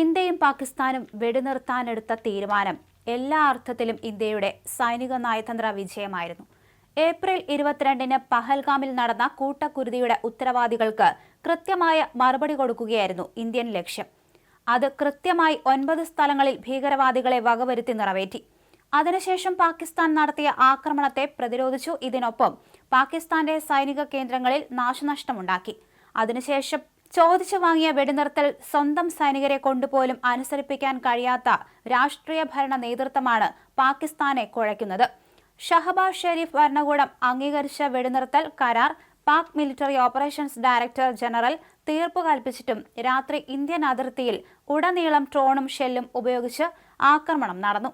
ഇന്ത്യയും പാകിസ്ഥാനും വെടിനിർത്താനെടുത്ത തീരുമാനം എല്ലാ അർത്ഥത്തിലും ഇന്ത്യയുടെ സൈനിക നയതന്ത്ര വിജയമായിരുന്നു. ഏപ്രിൽ ഇരുപത്തിരണ്ടിന് പഹൽഗാമിൽ നടന്ന കൂട്ടക്കുരുതിയുടെ ഉത്തരവാദികൾക്ക് കൃത്യമായ മറുപടി കൊടുക്കുകയായിരുന്നു ഇന്ത്യൻ ലക്ഷ്യം. അത് കൃത്യമായി ഒൻപത് സ്ഥലങ്ങളിൽ ഭീകരവാദികളെ വകവരുത്തി നിറവേറ്റി. അതിനുശേഷം പാകിസ്ഥാൻ നടത്തിയ ആക്രമണത്തെ പ്രതിരോധിച്ചു. ഇതിനൊപ്പം പാകിസ്ഥാന്റെ സൈനിക കേന്ദ്രങ്ങളിൽ നാശനഷ്ടമുണ്ടാക്കി. അതിനുശേഷം ചോദിച്ചു വാങ്ങിയ വെടിനിർത്തൽ സ്വന്തം സൈനികരെ കൊണ്ടുപോലും അനുസരിപ്പിക്കാൻ കഴിയാത്ത രാഷ്ട്രീയ ഭരണ നേതൃത്വമാണ് പാകിസ്ഥാനെ കുഴയ്ക്കുന്നത്. ഷഹബാസ് ഷെരീഫ് ഭരണകൂടം അംഗീകരിച്ച വെടിനിർത്തൽ കരാർ Pak military operations director general തീർപ്പ് കൽപ്പിച്ചിട്ടും രാത്രി ഇന്ത്യൻ അതിർത്തിയിൽ ഉടനീളം ഡ്രോണും ഷെല്ലും ഉപയോഗിച്ച് ആക്രമണം നടന്നു.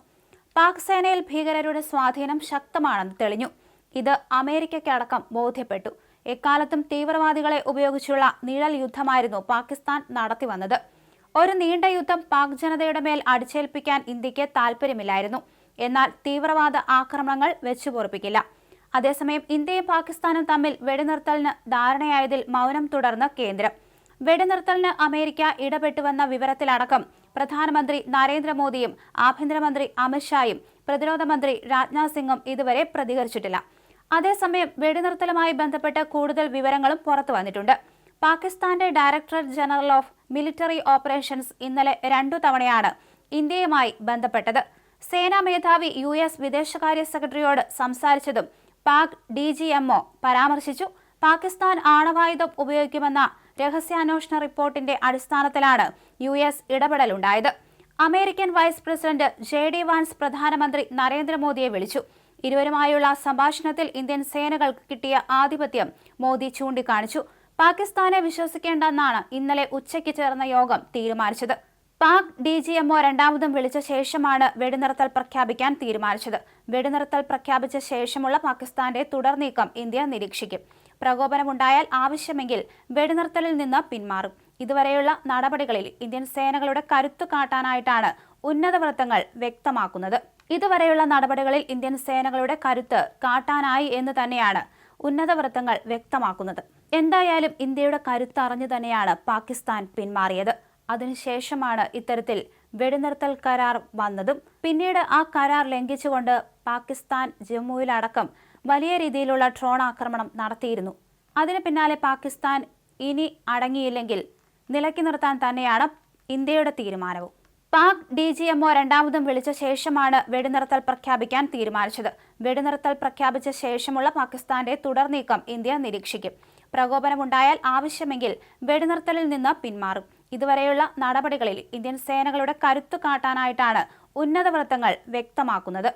പാക് സേനയിൽ ഭീകരരുടെ സ്വാധീനം ശക്തമാണെന്ന് തെളിഞ്ഞു. ഇത് അമേരിക്കയ്ക്കടക്കം ബോധ്യപ്പെട്ടു. എക്കാലത്തും തീവ്രവാദികളെ ഉപയോഗിച്ചുള്ള നിഴൽ യുദ്ധമായിരുന്നു പാകിസ്ഥാൻ നടത്തിവന്നത്. ഒരു നീണ്ട യുദ്ധം പാക് ജനതയുടെ മേൽ അടിച്ചേൽപ്പിക്കാൻ ഇന്ത്യയ്ക്ക് താൽപ്പര്യമില്ലായിരുന്നു. എന്നാൽ തീവ്രവാദ ആക്രമണങ്ങൾ വെച്ചുപൊറുപ്പിക്കില്ല. അതേസമയം ഇന്ത്യയും പാകിസ്ഥാനും തമ്മിൽ വെടിനിർത്തലിന് ധാരണയായതിൽ മൗനം തുടർന്ന് കേന്ദ്രം. വെടിനിർത്തലിന് അമേരിക്ക ഇടപെട്ടുവെന്ന വിവരത്തിലടക്കം പ്രധാനമന്ത്രി നരേന്ദ്രമോദിയും ആഭ്യന്തരമന്ത്രി അമിത്ഷായും പ്രതിരോധ മന്ത്രി രാജ്നാഥ് സിംഗും ഇതുവരെ പ്രതികരിച്ചിട്ടില്ല. അതേസമയം വെടിനിർത്തലുമായി ബന്ധപ്പെട്ട് കൂടുതൽ വിവരങ്ങളും പുറത്തു വന്നിട്ടുണ്ട്. പാകിസ്ഥാന്റെ director general of military operations ഇന്നലെ രണ്ടു തവണയാണ് ഇന്ത്യയുമായി ബന്ധപ്പെട്ടത്. സേനാ മേധാവി യു എസ് വിദേശകാര്യ സെക്രട്ടറിയോട് സംസാരിച്ചതും പാക് ഡി ജി എംഒ പരാമർശിച്ചു. പാകിസ്ഥാൻ ആണവായുധം ഉപയോഗിക്കുമെന്ന രഹസ്യാന്വേഷണ റിപ്പോർട്ടിന്റെ അടിസ്ഥാനത്തിലാണ് U S ഇടപെടലുണ്ടായത്. American vice president J D Vance പ്രധാനമന്ത്രി നരേന്ദ്രമോദിയെ വിളിച്ചു. ഇരുവരുമായുള്ള സംഭാഷണത്തിൽ ഇന്ത്യൻ സേനകൾക്ക് കിട്ടിയ ആധിപത്യം മോദി ചൂണ്ടിക്കാണിച്ചു. പാകിസ്ഥാനെ വിശ്വസിക്കേണ്ടെന്നാണ് ഇന്നലെ ഉച്ചയ്ക്ക് ചേർന്ന യോഗം തീരുമാനിച്ചത്. പാക് ഡി ജി എംഒ രണ്ടാമതും വിളിച്ച ശേഷമാണ് വെടിനിർത്തൽ പ്രഖ്യാപിക്കാൻ തീരുമാനിച്ചത്. വെടിനിർത്തൽ പ്രഖ്യാപിച്ച ശേഷമുള്ള പാകിസ്ഥാന്റെ തുടർ നീക്കം ഇന്ത്യ നിരീക്ഷിക്കും. പ്രകോപനമുണ്ടായാൽ ആവശ്യമെങ്കിൽ വെടിനിർത്തലിൽ നിന്ന് പിന്മാറും. ഇതുവരെയുള്ള നടപടികളിൽ ഇന്ത്യൻ സേനകളുടെ കരുത്തു കാട്ടാനായിട്ടാണ് ഉന്നത വൃത്തങ്ങൾ വ്യക്തമാക്കുന്നത്. ഇതുവരെയുള്ള നടപടികളിൽ ഇന്ത്യൻ സേനകളുടെ കരുത്ത് കാട്ടാനായി എന്ന് തന്നെയാണ് ഉന്നത വൃത്തങ്ങൾ വ്യക്തമാക്കുന്നത്. എന്തായാലും ഇന്ത്യയുടെ കരുത്ത് അറിഞ്ഞു തന്നെയാണ് പാകിസ്ഥാൻ പിന്മാറിയത്. അതിനുശേഷമാണ് ഇത്തരത്തിൽ വെടിനിർത്തൽ കരാർ വന്നതും. പിന്നീട് ആ കരാർ ലംഘിച്ചുകൊണ്ട് പാകിസ്ഥാൻ ജമ്മുവിലടക്കം വലിയ രീതിയിലുള്ള ഡ്രോൺ ആക്രമണം നടത്തിയിരുന്നു. അതിന് പിന്നാലെ പാകിസ്ഥാൻ ഇനി അടങ്ങിയില്ലെങ്കിൽ നിലക്കി നിർത്താൻ തന്നെയാണ് ഇന്ത്യയുടെ തീരുമാനവും. പാക് ഡി ജി എംഒ രണ്ടാമതും വിളിച്ച ശേഷമാണ് വെടിനിർത്തൽ പ്രഖ്യാപിക്കാൻ തീരുമാനിച്ചത്. വെടിനിർത്തൽ പ്രഖ്യാപിച്ച ശേഷമുള്ള പാകിസ്ഥാന്റെ തുടർ നീക്കം ഇന്ത്യ നിരീക്ഷിക്കും. പ്രകോപനമുണ്ടായാൽ ആവശ്യമെങ്കിൽ വെടിനിർത്തലിൽ നിന്ന് പിന്മാറും. ഇതുവരെയുള്ള നടപടികളിൽ ഇന്ത്യൻ സേനകളുടെ കരുത്തു കാട്ടാനായിട്ടാണ് ഉന്നത വൃത്തങ്ങൾ വ്യക്തമാക്കുന്നത്.